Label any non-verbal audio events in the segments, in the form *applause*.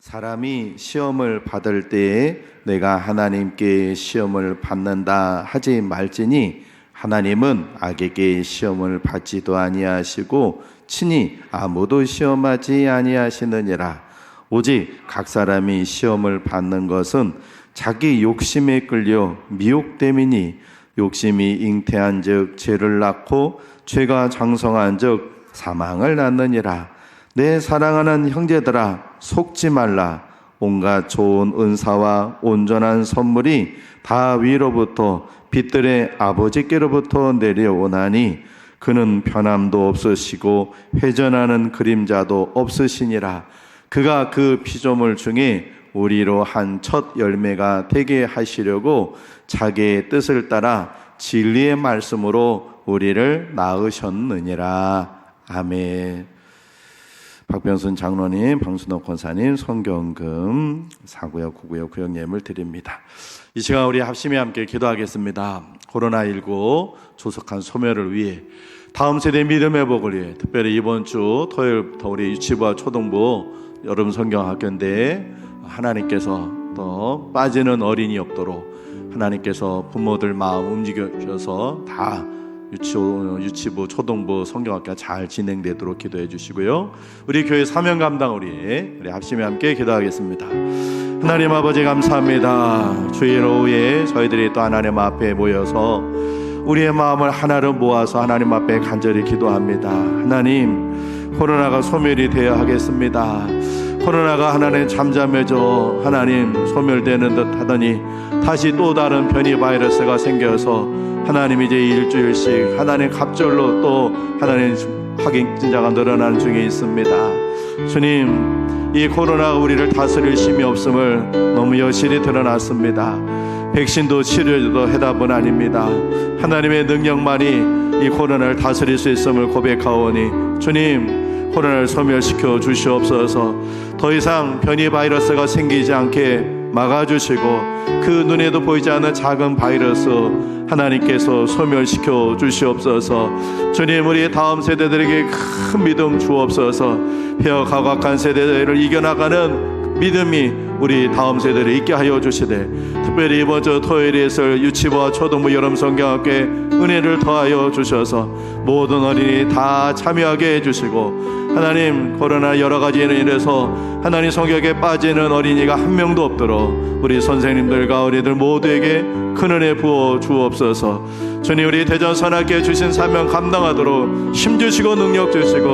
사람이 시험을 받을 때에 내가 하나님께 시험을 받는다 하지 말지니 하나님은 악에게 시험을 받지도 아니하시고 친히 아무도 시험하지 아니하시느니라. 오직 각 사람이 시험을 받는 것은 자기 욕심에 끌려 미혹됨이니 욕심이 잉태한즉 죄를 낳고 죄가 장성한즉 사망을 낳느니라 내 사랑하는 형제들아 속지 말라. 온갖 좋은 은사와 온전한 선물이 다 위로부터 빛들의 아버지께로부터 내려오나니 그는 편함도 없으시고 회전하는 그림자도 없으시니라. 그가 그 피조물 중에 우리로 한 첫 열매가 되게 하시려고 자기의 뜻을 따라 진리의 말씀으로 우리를 낳으셨느니라. 아멘. 박병순 장로님, 방순옥 권사님, 성경금, 사구역, 구구역, 구역 예물 드립니다. 이 시간 우리 합심히 함께 기도하겠습니다. 코로나19 조속한 소멸을 위해 다음 세대 믿음의 복을 위해 특별히 이번 주 토요일부터 우리 유치부와 초등부 여름 성경학교인데 하나님께서 또 빠지는 어린이 없도록 하나님께서 부모들 마음 움직여주셔서 다 유치부, 유치부, 초등부 성경학교가 잘 진행되도록 기도해 주시고요. 우리 교회 사명 감당 우리 우리 합심에 함께 기도하겠습니다. 하나님 아버지 감사합니다. 주일 오후에 저희들이 또 하나님 앞에 모여서 우리의 마음을 하나로 모아서 하나님 앞에 간절히 기도합니다. 하나님 코로나가 소멸이 되어야 하겠습니다. 코로나가 하나님 잠잠해져 하나님 소멸되는 듯 하더니 다시 또 다른 변이 바이러스가 생겨서 하나님 이제 일주일씩 하나님 갑절로 또 하나님 확인자가 늘어나는 중에 있습니다. 주님, 이 코로나가 우리를 다스릴 힘이 없음을 너무 여실히 드러났습니다. 백신도 치료도 해답은 아닙니다. 하나님의 능력만이 이 코로나를 다스릴 수 있음을 고백하오니 주님, 코로나를 소멸시켜 주시옵소서. 더 이상 변이 바이러스가 생기지 않게 막아주시고 그 눈에도 보이지 않는 작은 바이러스 하나님께서 소멸시켜 주시옵소서. 주님 우리 다음 세대들에게 큰 믿음 주옵소서. 폐허 가각한 세대를 이겨나가는 믿음이 우리 다음 세대를 있게 하여 주시되 특별히 이번 주 토요일에 있을 유치부와 초등부 여름 성경학교 은혜를 더하여 주셔서 모든 어린이 다 참여하게 해주시고 하나님 코로나 여러 가지로 인해서 하나님 성격에 빠지는 어린이가 한 명도 없도록 우리 선생님들과 어린이들 모두에게 큰 은혜 부어 주옵소서. 주님 우리 대전 선악계 주신 사명 감당하도록 힘 주시고 능력 주시고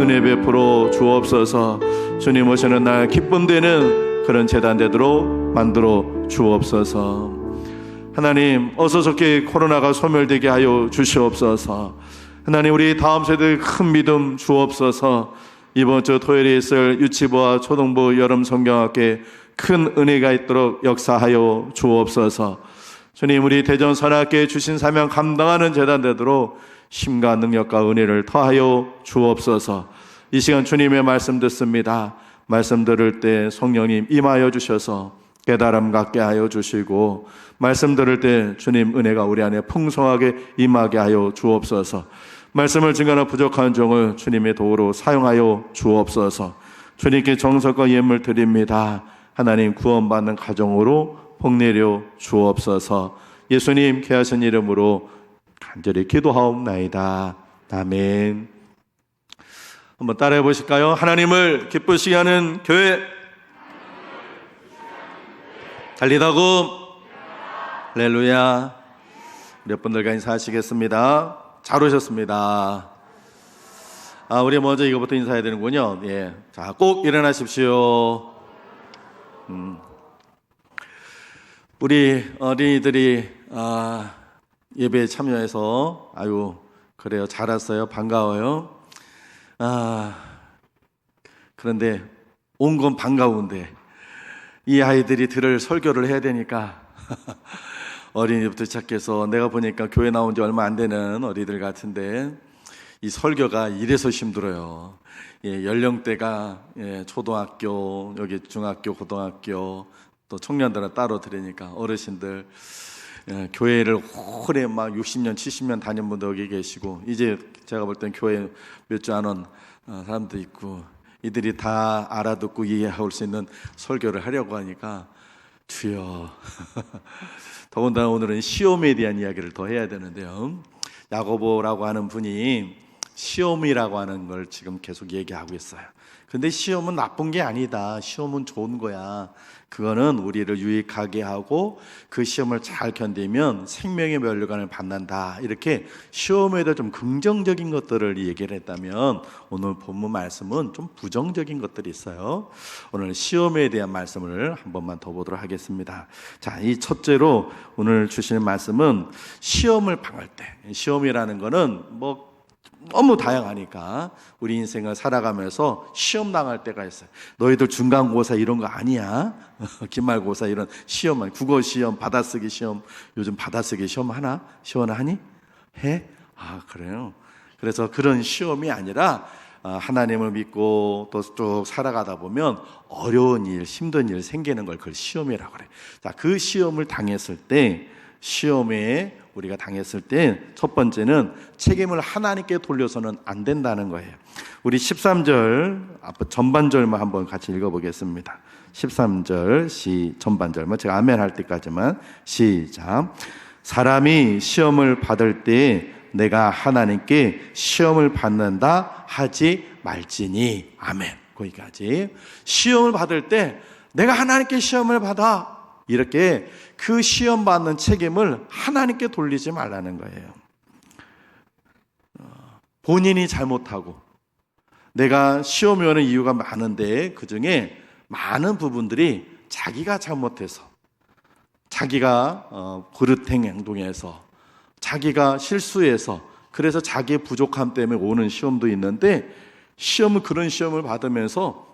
은혜 베풀어 주옵소서. 주님 오시는 날 기쁨 되는 그런 재단 되도록 만들어 주옵소서. 하나님 어서 좋게 코로나가 소멸되게 하여 주시옵소서. 하나님 우리 다음 세대 큰 믿음 주옵소서. 이번 주 토요일에 있을 유치부와 초등부 여름 성경학교에 큰 은혜가 있도록 역사하여 주옵소서. 주님 우리 대전 선학교에 주신 사명 감당하는 재단 되도록 힘과 능력과 은혜를 더하여 주옵소서. 이 시간 주님의 말씀 듣습니다 말씀 들을 때 성령님 임하여 주셔서 깨달음 갖게 하여 주시고 말씀 들을 때 주님 은혜가 우리 안에 풍성하게 임하게 하여 주옵소서 말씀을 증거하는 부족한 종을 주님의 도우로 사용하여 주옵소서. 주님께 정석과 예물 드립니다. 하나님 구원받는 가정으로 복내려 주옵소서. 예수님 귀하신 이름으로 간절히 기도하옵나이다. 아멘. 한번 따라해 보실까요? 하나님을 기쁘시게 하는 교회. 달리다고. 할렐루야. 몇 분들과 인사하시겠습니다. 잘 오셨습니다. 아, 우리 먼저 이거부터 인사해야 되는군요. 예. 자, 꼭 일어나십시오. 음. 우리 어린이들이 아, 예배에 참여해서 아유 그래요 잘 왔어요 반가워요 아 그런데 온 건 반가운데 이 아이들이 들을 설교를 해야 되니까 *laughs* 어린이부터 시작해서 내가 보니까 교회 나온 지 얼마 안 되는 어린이들 같은데 이 설교가 이래서 힘들어요. 예, 연령대가 예, 초등학교, 여기 중학교, 고등학교, 또 청년들은 따로 들으니까 어르신들 예, 교회를 오래 막 60년, 70년 다닌 분도 여기 계시고 이제 제가 볼 땐 교회 몇 주 안온 사람도 있고 이들이 다 알아듣고 이해할 수 있는 설교를 하려고 하니까 주여 *laughs* 더군다나 오늘은 시험에 대한 이야기를 더 해야 되는데요. 야고보라고 하는 분이 시험이라고 하는 걸 지금 계속 얘기하고 있어요. 근데 시험은 나쁜 게 아니다. 시험은 좋은 거야. 그거는 우리를 유익하게 하고 그 시험을 잘 견디면 생명의 면류관을 받는다. 이렇게 시험에 대해 좀 긍정적인 것들을 얘기를 했다면 오늘 본문 말씀은 좀 부정적인 것들이 있어요. 오늘 시험에 대한 말씀을 한 번만 더 보도록 하겠습니다. 자, 이 첫째로 오늘 주시는 말씀은 시험을 방할 때. 시험이라는 거는 뭐 너무 다양하니까 우리 인생을 살아가면서 시험 당할 때가 있어요. 너희들 중간고사 이런 거 아니야? *laughs* 기말고사 이런 시험은 국어 시험, 받아쓰기 시험 요즘 받아쓰기 시험 하나 시원 하니 해? 아 그래요. 그래서 그런 시험이 아니라 아, 하나님을 믿고 또 쭉 살아가다 보면 어려운 일, 힘든 일 생기는 걸 그걸 시험이라고 그래. 자, 그 시험을 당했을 때 시험에 우리가 당했을 때 첫 번째는 책임을 하나님께 돌려서는 안 된다는 거예요. 우리 13절 앞 전반절만 한번 같이 읽어보겠습니다. 13절 시 전반절만 제가 아멘 할 때까지만 시작. 사람이 시험을 받을 때 내가 하나님께 시험을 받는다 하지 말지니 아멘. 거기까지 시험을 받을 때 내가 하나님께 시험을 받아 이렇게 그 시험 받는 책임을 하나님께 돌리지 말라는 거예요. 어, 본인이 잘못하고 내가 시험이 오는 이유가 많은데 그 중에 많은 부분들이 자기가 잘못해서 자기가 어, 그릇행 행동해서 자기가 실수해서 그래서 자기의 부족함 때문에 오는 시험도 있는데 시험을 그런 시험을 받으면서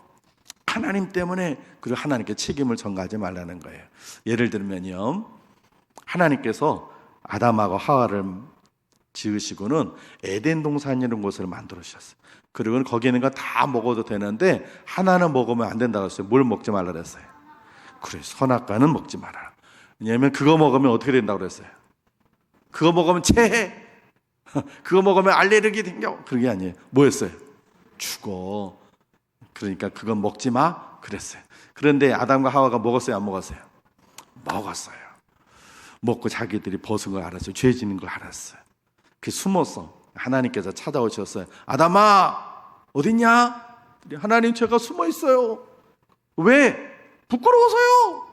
하나님 때문에 그리고 하나님께 책임을 전가하지 말라는 거예요. 예를 들면요. 하나님께서 아담하고 하와를 지으시고는 에덴 동산이라는 곳을 만들어 주셨어요. 그리고 거기 있는 거 다 먹어도 되는데 하나는 먹으면 안 된다고 했어요. 뭘 먹지 말라 그랬어요. 그래, 선악과는 먹지 마라. 왜냐하면 그거 먹으면 어떻게 된다고 그랬어요. 그거 먹으면 체해. *laughs* 그거 먹으면 알레르기 생겨. 그게 아니에요. 뭐였어요? 죽어. 그러니까 그건 먹지 마 그랬어요. 그런데 아담과 하와가 먹었어요, 안 먹었어요? 먹었어요. 먹고 자기들이 벗은 걸 알았어요. 죄 지는 걸 알았어요. 그 숨었어. 하나님께서 찾아오셨어요. 아담아, 어딨냐? 하나님 제가 숨어 있어요. 왜? 부끄러워서요.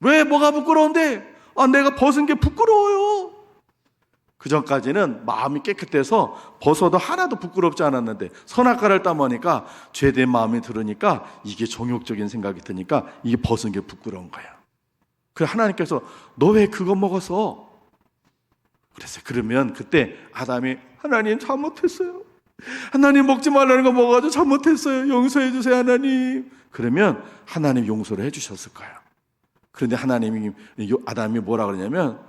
왜 뭐가 부끄러운데? 아, 내가 벗은 게 부끄러워요. 그 전까지는 마음이 깨끗해서 벗어도 하나도 부끄럽지 않았는데 선악과를 따먹으니까 죄된 마음이 들으니까 이게 정욕적인 생각이 드니까 이게 벗은 게 부끄러운 거야. 그 하나님께서 너 왜 그거 먹었어? 그래서 그러면 그때 아담이 하나님 잘못했어요. 하나님 먹지 말라는 거 먹어가지고 잘못했어요. 용서해 주세요 하나님. 그러면 하나님 용서를 해 주셨을 거야. 그런데 하나님이 아담이 뭐라 그러냐면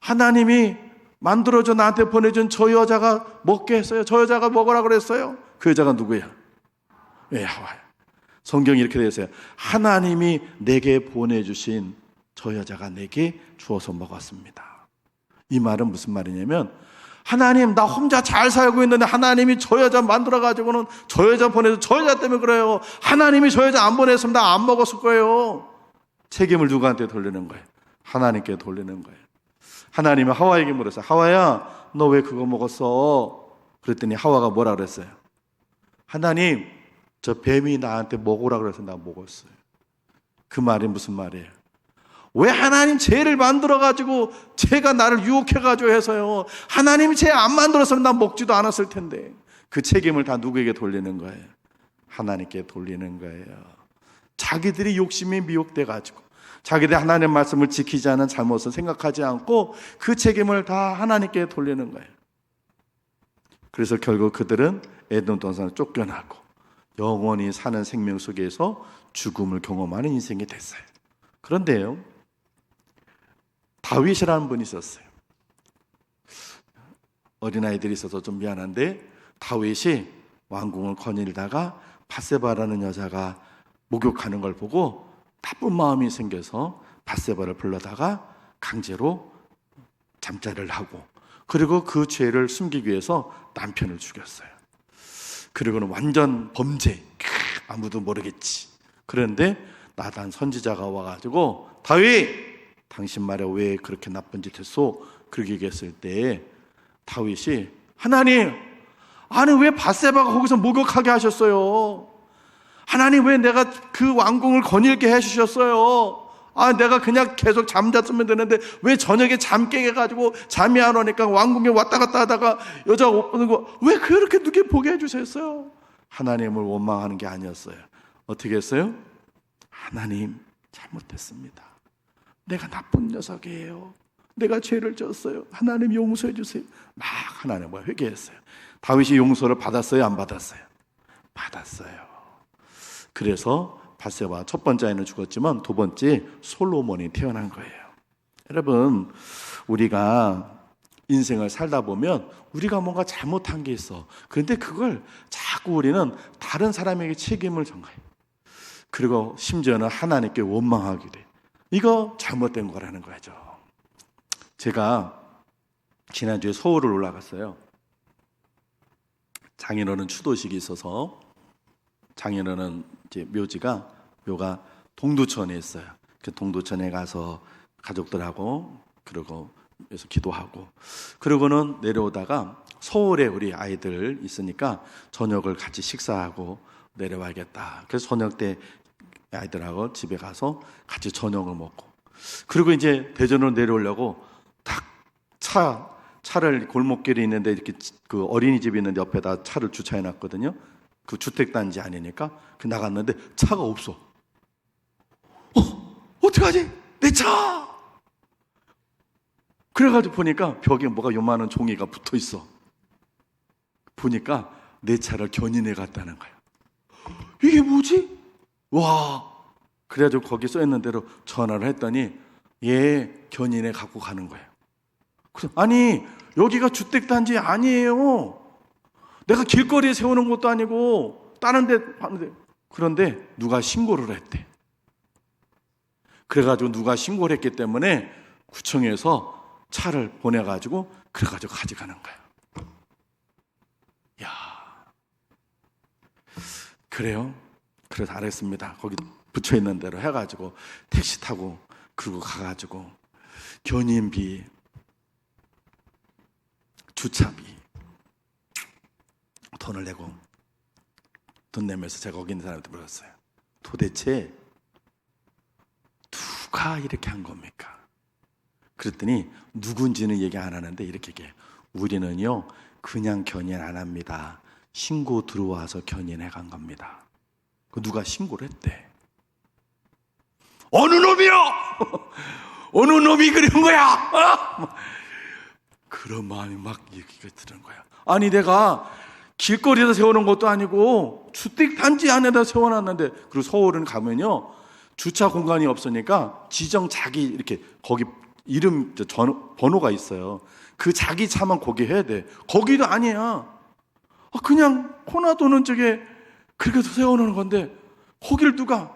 하나님이 만들어줘 나한테 보내준 저 여자가 먹게 했어요. 저 여자가 먹으라 그랬어요. 그 여자가 누구야? 예, 하와요. 성경이 이렇게 되어 있어요. 하나님이 내게 보내주신 저 여자가 내게 주어서 먹었습니다. 이 말은 무슨 말이냐면 하나님 나 혼자 잘 살고 있는데 하나님이 저 여자 만들어 가지고는 저 여자 보내서 저 여자 때문에 그래요. 하나님이 저 여자 안 보냈으면 나 안 먹었을 거예요. 책임을 누구한테 돌리는 거예요? 하나님께 돌리는 거예요. 하나님이 하와에게 물었어요. 하와야, 너 왜 그거 먹었어? 그랬더니 하와가 뭐라 그랬어요? 하나님, 저 뱀이 나한테 먹으라 그래서 나 먹었어요. 그 말이 무슨 말이에요? 왜 하나님 죄를 만들어가지고 죄가 나를 유혹해가지고 해서요. 하나님이 죄안 만들었으면 난 먹지도 않았을 텐데. 그 책임을 다 누구에게 돌리는 거예요? 하나님께 돌리는 거예요. 자기들이 욕심에 미혹돼가지고 자기들 하나님의 말씀을 지키지 않은 잘못을 생각하지 않고 그 책임을 다 하나님께 돌리는 거예요. 그래서 결국 그들은 에덴 동산을 쫓겨나고 영원히 사는 생명 속에서 죽음을 경험하는 인생이 됐어요. 그런데요, 다윗이라는 분이 있었어요. 어린아이들이 있어서 좀 미안한데 다윗이 왕궁을 거닐다가 바세바라는 여자가 목욕하는 걸 보고 나쁜 마음이 생겨서 바세바를 불러다가 강제로 잠자를 하고 그리고 그 죄를 숨기기 위해서 남편을 죽였어요. 그리고는 완전 범죄, 아무도 모르겠지. 그런데 나단 선지자가 와가지고 다윗 당신 말에 왜 그렇게 나쁜 짓 했소? 그렇게 얘기했을 때 다윗이 하나님 아니 왜 바세바가 거기서 목욕하게 하셨어요? 하나님 왜 내가 그 왕궁을 거닐게 해주셨어요? 아, 내가 그냥 계속 잠잤으면 되는데 왜 저녁에 잠 깨게 해가지고 잠이 안 오니까 왕궁에 왔다 갔다 하다가 여자가 옷 보는 거 왜 그렇게 늦게 보게 해주셨어요? 하나님을 원망하는 게 아니었어요. 어떻게 했어요? 하나님 잘못했습니다. 내가 나쁜 녀석이에요. 내가 죄를 졌어요. 하나님 용서해 주세요. 막 하나님을 회개했어요. 다윗이 용서를 받았어요, 안 받았어요? 받았어요. 그래서 바세바 첫 번째 아이는 죽었지만 두 번째 솔로몬이 태어난 거예요. 여러분, 우리가 인생을 살다 보면 우리가 뭔가 잘못한 게 있어. 그런데 그걸 자꾸 우리는 다른 사람에게 책임을 전가해. 그리고 심지어는 하나님께 원망하게 돼. 이거 잘못된 거라는 거죠. 제가 지난주에 서울을 올라갔어요. 장인어른 추도식이 있어서 장인어른 이제 묘지가 묘가 동두천에 있어요. 그 동두천에 가서 가족들하고 그리고 그래서 기도하고 그러고는 내려오다가 서울에 우리 아이들 있으니까 저녁을 같이 식사하고 내려와야겠다. 그래서 저녁 때 아이들하고 집에 가서 같이 저녁을 먹고 그리고 이제 대전으로 내려오려고 딱 차 차를 골목길에 있는데 이렇게 그 어린이집이 있는데 옆에다 차를 주차해 놨거든요. 그 주택 단지 아니니까 그 나갔는데 차가 없어. 어, 어떡하지? 내 차! 그래가지고 보니까 벽에 뭐가 요만한 종이가 붙어 있어. 보니까 내 차를 견인해 갔다는 거야. 이게 뭐지? 와. 그래가지고 거기 써 있는 대로 전화를 했더니 얘 견인해 갖고 가는 거예요. 그래서 아니 여기가 주택단지 아니에요. 내가 길거리에 세우는 것도 아니고 다른 데 하는데 그런데 누가 신고를 했대. 그래가지고 누가 신고를 했기 때문에 구청에서 차를 보내가지고 그래가지고 가져가는 거야. 야 그래요? 그래서 알았습니다. 거기 붙여 있는 대로 해가지고 택시 타고 그리고 가가지고 견인비, 주차비 돈을 내고 돈 내면서 제가 거기 있는 사람한테 물었어요. 도대체 누가 이렇게 한 겁니까? 그랬더니 누군지는 얘기 안 하는데 이렇게 얘기해요. 우리는요 그냥 견인 안 합니다. 신고 들어와서 견인해 간 겁니다. 그 누가 신고를 했대. 어느 놈이요? *laughs* 어느 놈이 그런 거야? 어? *laughs* 그런 마음이 막 얘기가 드는 거야. 아니 내가 길거리에서 세우는 것도 아니고 주택 단지 안에다 세워놨는데 그리고 서울은 가면요 주차 공간이 없으니까 지정 자기 이렇게 거기 이름 전, 번호가 있어요. 그 자기 차만 거기 해야 돼. 거기도 아니야. 아, 그냥 코나 도는 쪽에 그렇게 세워놓는 건데 거기를 누가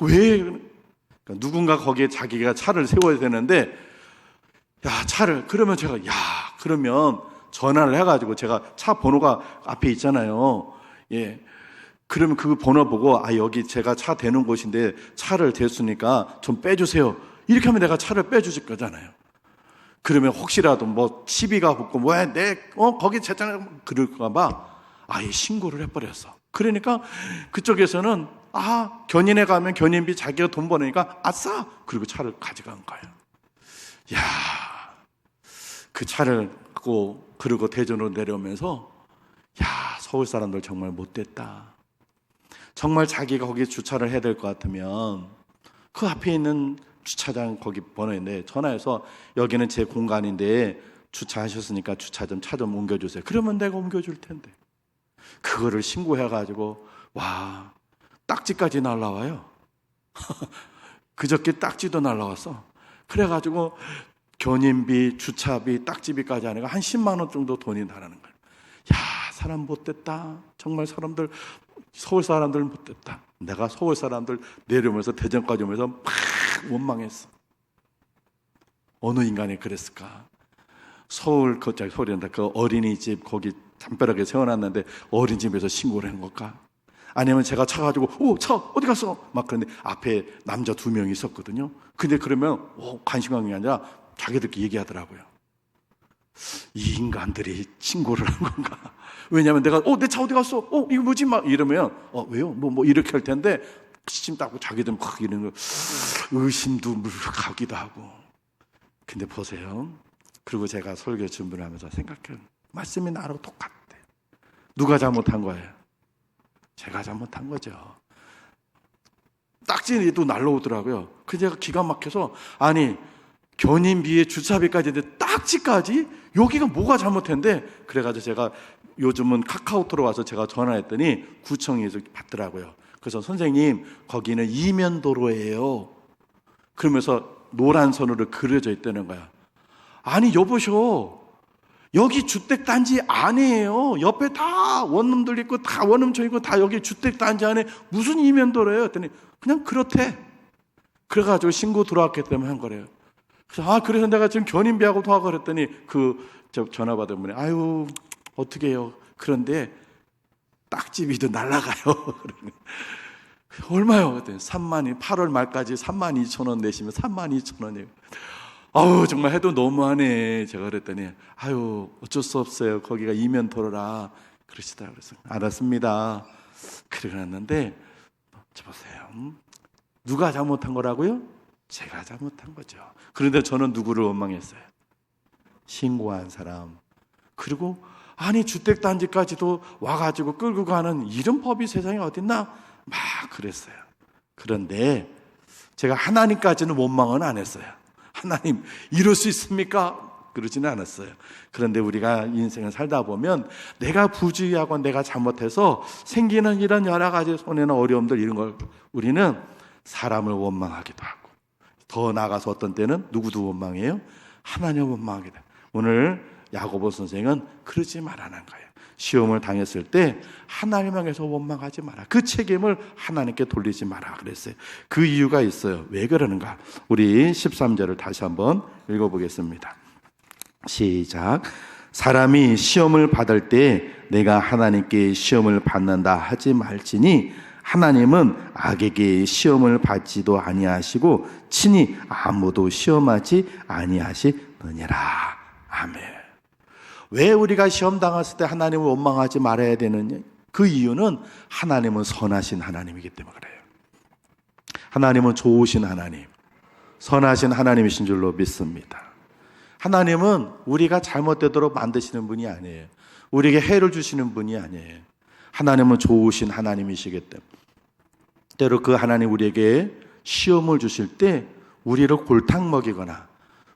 왜 그러니까 누군가 거기에 자기가 차를 세워야 되는데 야 차를 그러면 제가 야 그러면 전화를 해가지고 제가 차 번호가 앞에 있잖아요. 예. 그러면 그 번호 보고 아 여기 제가 차 대는 곳인데 차를 댔으니까 좀 빼주세요. 이렇게 하면 내가 차를 빼주실 거잖아요. 그러면 혹시라도 뭐 시비가 붙고 왜내어 거기 제잖아 그럴까봐 아예 신고를 해버렸어. 그러니까 그쪽에서는 아 견인에 가면 견인비 자기가 돈 버니까 아싸 그리고 차를 가져간 거예요. 야, 그 차를 갖고 그리고 대전으로 내려오면서 야 서울 사람들 정말 못됐다. 정말 자기가 거기에 주차를 해야 될 것 같으면 그 앞에 있는 주차장 거기 번호인데 전화해서 여기는 제 공간인데 주차하셨으니까 주차 좀차좀 옮겨주세요. 그러면 내가 옮겨줄 텐데 그거를 신고해가지고 와 딱지까지 날라와요. *laughs* 그저께 딱지도 날라왔어. 그래가지고 견인비, 주차비, 딱지비까지 하니까 한 10만 원 정도 돈이 나가는 거예요. 야, 사람 못됐다. 정말 사람들 서울 사람들 못됐다. 내가 서울 사람들 내려오면서 대전까지 오면서 막 원망했어. 어느 인간이 그랬을까? 서울 거짝 서울이란다. 그 어린이집 거기 담벼락에 세워놨는데 어린이집에서 신고를 한 걸까? 아니면 제가 차 가지고 오 차 어디 갔어? 막 그런데 앞에 남자 두 명이 있었거든요. 근데 그러면 오, 관심하는 게 아니라 자기들끼리 얘기하더라고요. 이 인간들이 신고를 한 건가? 왜냐하면 내가 어 내 차 어디 갔어? 어 이거 뭐지? 막 이러면 어 왜요? 뭐 뭐 이렇게 할 텐데 시침 따고 자기들 막 이러는 거 의심도 물가기도 하고. 근데 보세요. 그리고 제가 설교 준비를 하면서 생각해요. 말씀이 나랑 똑같대. 누가 잘못한 거예요? 제가 잘못한 거죠. 딱지도 날라오더라고요. 그 제가 기가 막혀서 아니 견인비에 주차비까지 있는데 딱지까지 여기가 뭐가 잘못했는데 그래가지고 제가 요즘은 카카오톡으로 와서 제가 전화했더니 구청에서 받더라고요. 그래서 선생님 거기는 이면 도로예요. 그러면서 노란 선으로 그려져 있다는 거야. 아니 여보셔 여기 주택단지 안에요. 옆에 다 원룸들 있고 다 원룸촌 있고 다 여기 주택단지 안에 무슨 이면도로예요? 했더니 그냥 그렇대. 그래가지고 신고 들어왔기 때문에 한 거래요. 그래서 아 그래서 내가 지금 견인비하고 통화를 했더니 그저 전화 받은 분이 아유 어떻게 해요? 그런데 딱지비도 날라가요. *laughs* 얼마요? 그랬더니 3만이 8월 말까지 3만 2천 원 내시면 3만 2천 원이에요. 아우 정말 해도 너무하네. 제가 그랬더니 아유 어쩔 수 없어요. 거기가 이면 도로라 그러시다 그래서 알았습니다. 그래놨는데 저 보세요. 음? 누가 잘못한 거라고요? 제가 잘못한 거죠. 그런데 저는 누구를 원망했어요? 신고한 사람. 그리고 아니 주택단지까지도 와가지고 끌고 가는 이런 법이 세상에 어딨나? 막 그랬어요. 그런데 제가 하나님까지는 원망은 안 했어요. 하나님 이럴 수 있습니까? 그러지는 않았어요. 그런데 우리가 인생을 살다 보면 내가 부주의하고 내가 잘못해서 생기는 이런 여러 가지 손해나 어려움들 이런 걸 우리는 사람을 원망하기도 하고 더 나아가서 어떤 때는 누구도 원망해요? 하나님을 원망하게 돼. 오늘 야고보 선생은 그러지 말라는 거예요. 시험을 당했을 때 하나님 향해서 원망하지 마라. 그 책임을 하나님께 돌리지 마라. 그랬어요. 그 이유가 있어요. 왜 그러는가? 우리 13절을 다시 한번 읽어 보겠습니다. 시작. 사람이 시험을 받을 때 내가 하나님께 시험을 받는다 하지 말지니 하나님은 악에게 시험을 받지도 아니하시고 친히 아무도 시험하지 아니하시느니라. 아멘. 왜 우리가 시험 당했을 때 하나님을 원망하지 말아야 되느냐? 그 이유는 하나님은 선하신 하나님이기 때문에 그래요. 하나님은 좋으신 하나님, 선하신 하나님이신 줄로 믿습니다. 하나님은 우리가 잘못되도록 만드시는 분이 아니에요. 우리에게 해를 주시는 분이 아니에요. 하나님은 좋으신 하나님이시기 때문에. 때로 그 하나님 우리에게 시험을 주실 때 우리를 골탕 먹이거나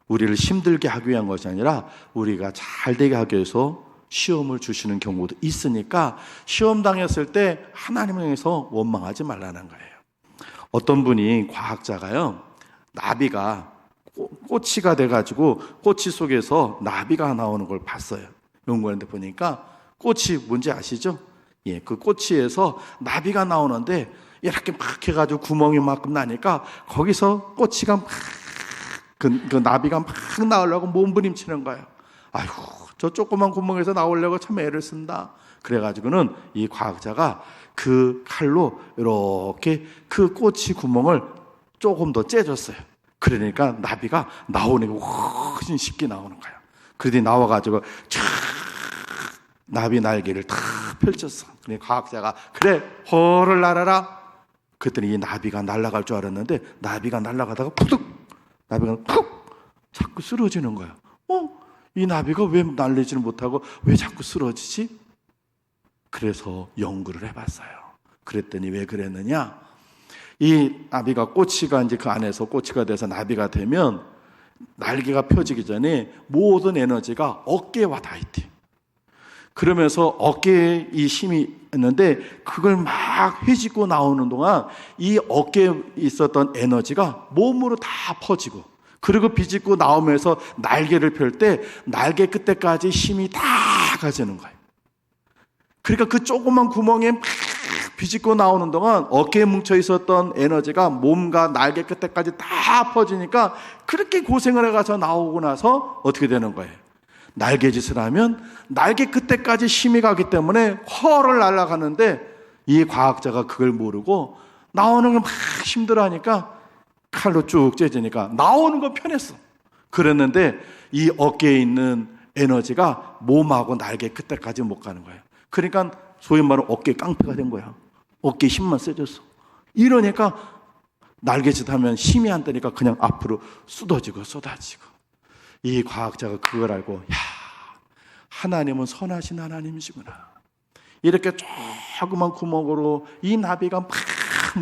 우리를 힘들게 하기 위한 것이 아니라 우리가 잘 되게 하기 위해서 시험을 주시는 경우도 있으니까 시험 당했을 때 하나님을 향해서 원망하지 말라는 거예요. 어떤 분이 과학자가요, 나비가 꼬치가 돼가지고 꼬치 속에서 나비가 나오는 걸 봤어요. 연구하는데 보니까 꼬치 뭔지 아시죠? 예, 그 꼬치에서 나비가 나오는데 이렇게 막 해가지고 구멍이 만큼 나니까 거기서 꼬치가 막, 그, 그 나비가 막 나오려고 몸부림치는 거예요. 아이고, 저 조그만 구멍에서 나오려고 참 애를 쓴다. 그래가지고는 이 과학자가 그 칼로 이렇게 그 꼬치 구멍을 조금 더 째줬어요. 그러니까 나비가 나오니까 훨씬 쉽게 나오는 거예요. 그러더니 나와가지고 촥 나비 날개를 다 펼쳤어. 그래 과학자가 그래 허를 날아라. 그랬더니 이 나비가 날아갈 줄 알았는데 나비가 날아가다가 푸득 나비가 푹 자꾸 쓰러지는 거야. 어? 이 나비가 왜 날리지를 못하고 왜 자꾸 쓰러지지? 그래서 연구를 해봤어요. 그랬더니 왜 그랬느냐? 이 나비가 꼬치가 이제 그 안에서 꼬치가 돼서 나비가 되면 날개가 펴지기 전에 모든 에너지가 어깨와 닿 있대. 그러면서 어깨에 이 힘이 있는데 그걸 막 해지고 나오는 동안 이 어깨에 있었던 에너지가 몸으로 다 퍼지고 그리고 비집고 나오면서 날개를 펼 때 날개 끝에까지 힘이 다 가지는 거예요. 그러니까 그 조그만 구멍에 막 비집고 나오는 동안 어깨에 뭉쳐 있었던 에너지가 몸과 날개 끝에까지 다 퍼지니까 그렇게 고생을 해가서 나오고 나서 어떻게 되는 거예요? 날개짓을 하면 날개 끝에까지 힘이 가기 때문에 허를 날아가는데 이 과학자가 그걸 모르고 나오는 걸 막 힘들어하니까 칼로 쭉 째지니까 나오는 건 편했어. 그랬는데 이 어깨에 있는 에너지가 몸하고 날개 끝에까지 못 가는 거예요. 그러니까 소위 말하는 어깨 깡패가 된 거야. 어깨 힘만 세졌어. 이러니까 날개짓 하면 힘이 안 되니까 그냥 앞으로 쏟아지고 쏟아지고. 이 과학자가 그걸 알고, 야, 하나님은 선하신 하나님이시구나. 이렇게 조그만 구멍으로 이 나비가 막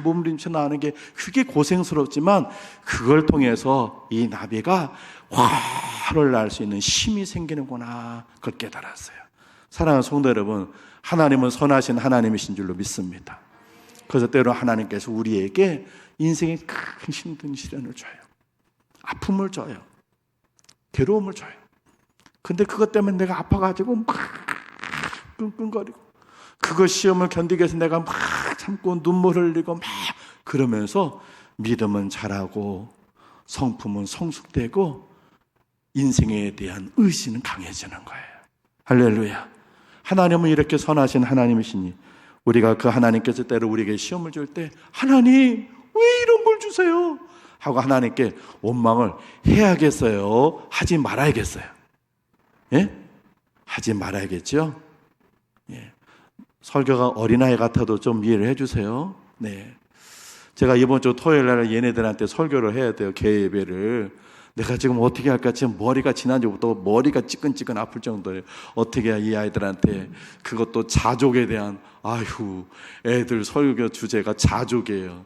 몸부림쳐 나오는 게 그게 고생스럽지만 그걸 통해서 이 나비가 화를 날 수 있는 힘이 생기는구나. 그걸 깨달았어요. 사랑하는 성도 여러분, 하나님은 선하신 하나님이신 줄로 믿습니다. 그래서 때로 하나님께서 우리에게 인생에 큰 힘든 시련을 줘요. 아픔을 줘요. 괴로움을 줘요. 근데 그것 때문에 내가 아파가지고 막 끙끙거리고 그거 시험을 견디기 위해서 내가 막 참고 눈물 흘리고 막 그러면서 믿음은 자라고 성품은 성숙되고 인생에 대한 의지는 강해지는 거예요. 할렐루야. 하나님은 이렇게 선하신 하나님이시니 우리가 그 하나님께서 때로 우리에게 시험을 줄 때 하나님 왜 이런 걸 주세요? 하고 하나님께 원망을 해야겠어요? 하지 말아야겠어요? 예? 하지 말아야겠죠? 예. 설교가 어린아이 같아도 좀 이해를 해주세요. 네. 제가 이번 주 토요일 날 얘네들한테 설교를 해야 돼요. 개 예배를. 내가 지금 어떻게 할까? 지금 머리가 지난주부터 머리가 찌끈찌끈 아플 정도예요. 어떻게 이 아이들한테 그것도 자족에 대한 아휴 애들 설교 주제가 자족이에요.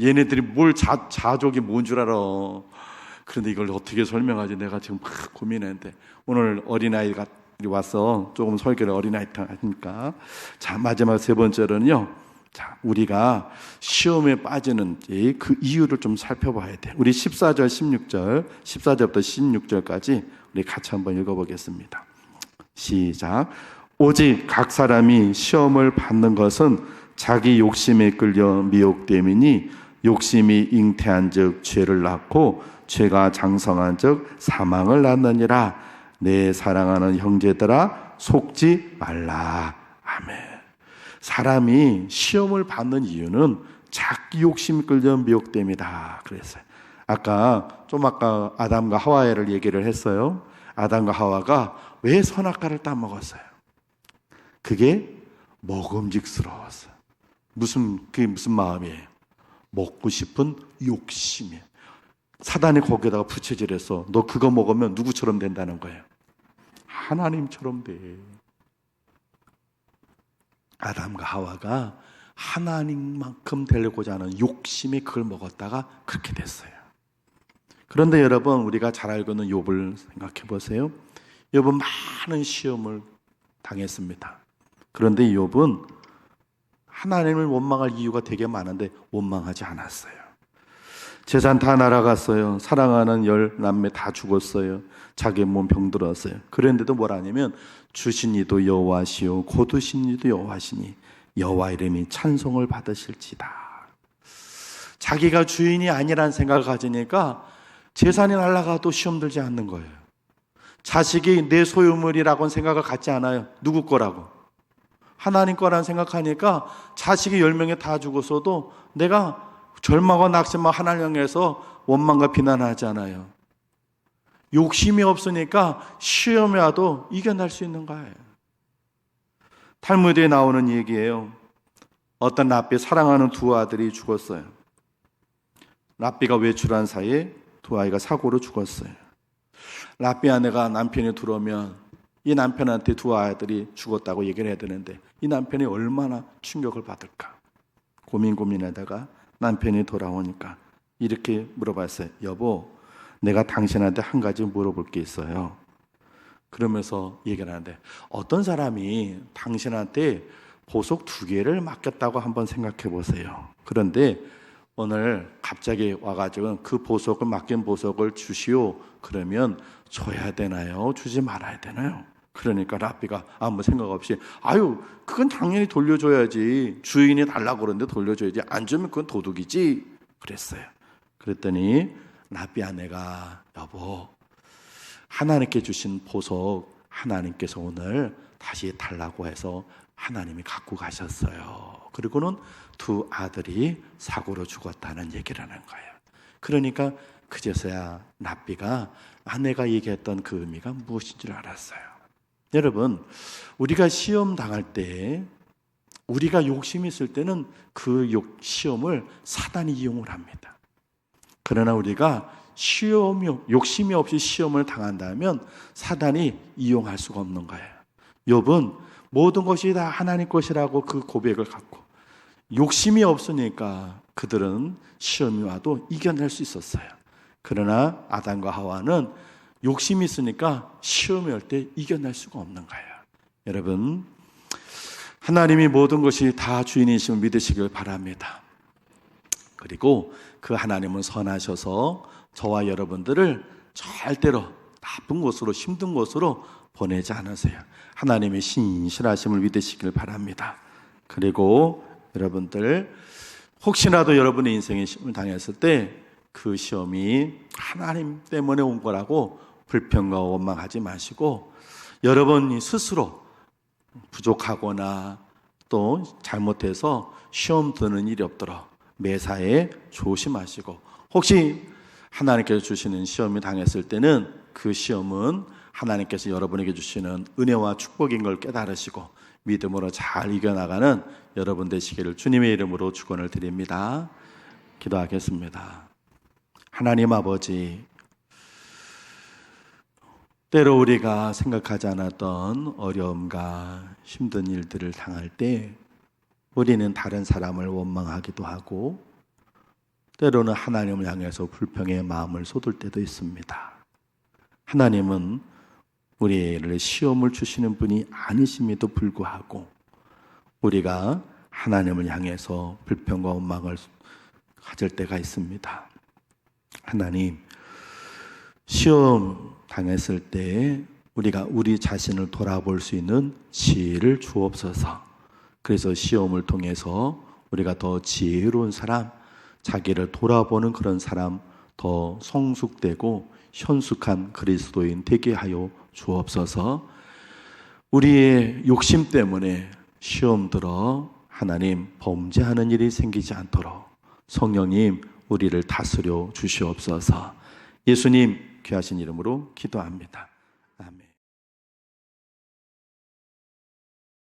얘네들이 뭘 자, 자족이 뭔 줄 알아. 그런데 이걸 어떻게 설명하지? 내가 지금 막 고민했는데 오늘 어린아이가 와서 조금 설교를 어린아이 하니까. 자 마지막 세 번째로는요. 자 우리가 시험에 빠지는지 그 이유를 좀 살펴봐야 돼. 우리 14절 16절 14절부터 16절까지 우리 같이 한번 읽어보겠습니다. 시작. 오직 각 사람이 시험을 받는 것은 자기 욕심에 끌려 미혹됨이니 욕심이 잉태한 즉 죄를 낳고 죄가 장성한 즉 사망을 낳느니라 내 사랑하는 형제들아 속지 말라. 아멘. 사람이 시험을 받는 이유는 자기 욕심 끌려 미혹됨이다. 그랬어요. 아까 좀 아까 아담과 하와를 얘기를 했어요. 아담과 하와가 왜 선악과를 따먹었어요? 그게 먹음직스러웠어요. 무슨 그게 무슨 마음이에요? 먹고 싶은 욕심이에요. 사단이 거기에다가 부채질해서 너 그거 먹으면 누구처럼 된다는 거예요. 하나님처럼 돼. 아담과 하와가 하나님만큼 되려고자 하는 욕심이 그걸 먹었다가 그렇게 됐어요. 그런데 여러분 우리가 잘 알고 있는 욥을 생각해 보세요. 욥은 많은 시험을 당했습니다. 그런데 욥은 하나님을 원망할 이유가 되게 많은데 원망하지 않았어요. 재산 다 날아갔어요. 사랑하는 열 남매 다 죽었어요. 자기 몸 병들었어요. 그런데도 뭐라냐면 주신 이도 여호와시요 고두신 이도 여호와시니 여호와 이름이 찬송을 받으실지다. 자기가 주인이 아니란 생각을 가지니까 재산이 날아가도 시험 들지 않는 거예요. 자식이 내 소유물이라고는 생각을 갖지 않아요. 누구 거라고. 하나님 거란 생각하니까 자식이 열 명이 다 죽었어도 내가 절망과 낙심과 하나님 향해서 원망과 비난하잖아요. 욕심이 없으니까 시험에 와도 이겨낼 수 있는 거예요. 탈무드에 나오는 얘기예요. 어떤 랍비 사랑하는 두 아들이 죽었어요. 랍비가 외출한 사이에 두 아이가 사고로 죽었어요. 랍비 아내가 남편이 들어오면 이 남편한테 두 아들이 죽었다고 얘기를 해야 되는데 이 남편이 얼마나 충격을 받을까 고민 고민하다가 남편이 돌아오니까 이렇게 물어봤어요. 여보, 내가 당신한테 한 가지 물어볼 게 있어요. 그러면서 얘기를 하는데 어떤 사람이 당신한테 보석 두 개를 맡겼다고 한번 생각해 보세요. 그런데 오늘 갑자기 와가지고 그 보석을 맡긴 보석을 주시오. 그러면 줘야 되나요? 주지 말아야 되나요? 그러니까 라비가 아무 생각 없이 아유 그건 당연히 돌려줘야지 주인이 달라고 그러는데 돌려줘야지 안 주면 그건 도둑이지 그랬어요. 그랬더니 라비 아내가 여보 하나님께 주신 보석 하나님께서 오늘 다시 달라고 해서 하나님이 갖고 가셨어요. 그리고는 두 아들이 사고로 죽었다는 얘기를 하는 거예요. 그러니까 그제서야 납비가 아내가 얘기했던 그 의미가 무엇인 줄 알았어요. 여러분, 우리가 시험 당할 때 우리가 욕심이 있을 때는 그 욕, 시험을 사단이 이용을 합니다. 그러나 우리가 시험이, 욕심이 없이 시험을 당한다면 사단이 이용할 수가 없는 거예요. 욥은 모든 것이 다 하나님 것이라고 그 고백을 갖고 욕심이 없으니까 그들은 시험이 와도 이겨낼 수 있었어요. 그러나 아담과 하와는 욕심이 있으니까 시험이 올 때 이겨낼 수가 없는 거예요. 여러분, 하나님이 모든 것이 다 주인이심을 믿으시길 바랍니다. 그리고 그 하나님은 선하셔서 저와 여러분들을 절대로 나쁜 곳으로 힘든 곳으로 보내지 않으세요. 하나님의 신실하심을 믿으시길 바랍니다. 그리고 여러분들 혹시라도 여러분의 인생에 시험을 당했을 때 그 시험이 하나님 때문에 온 거라고 불평과 원망하지 마시고 여러분이 스스로 부족하거나 또 잘못해서 시험 드는 일이 없도록 매사에 조심하시고 혹시 하나님께서 주시는 시험이 당했을 때는 그 시험은 하나님께서 여러분에게 주시는 은혜와 축복인 걸 깨달으시고 믿음으로 잘 이겨나가는 여러분 되시기를 주님의 이름으로 축원을 드립니다. 기도하겠습니다. 하나님 아버지, 때로 우리가 생각하지 않았던 어려움과 힘든 일들을 당할 때 우리는 다른 사람을 원망하기도 하고 때로는 하나님을 향해서 불평의 마음을 쏟을 때도 있습니다. 하나님은 우리를 시험을 주시는 분이 아니심에도 불구하고 우리가 하나님을 향해서 불평과 원망을 가질 때가 있습니다. 하나님, 시험 당했을 때 우리가 우리 자신을 돌아볼 수 있는 지혜를 주옵소서. 그래서 시험을 통해서 우리가 더 지혜로운 사람, 자기를 돌아보는 그런 사람, 더 성숙되고 현숙한 그리스도인 되게 하여 주옵소서. 우리의 욕심 때문에 시험 들어 하나님 범죄하는 일이 생기지 않도록 성령님 우리를 다스려 주시옵소서. 예수님 귀하신 이름으로 기도합니다.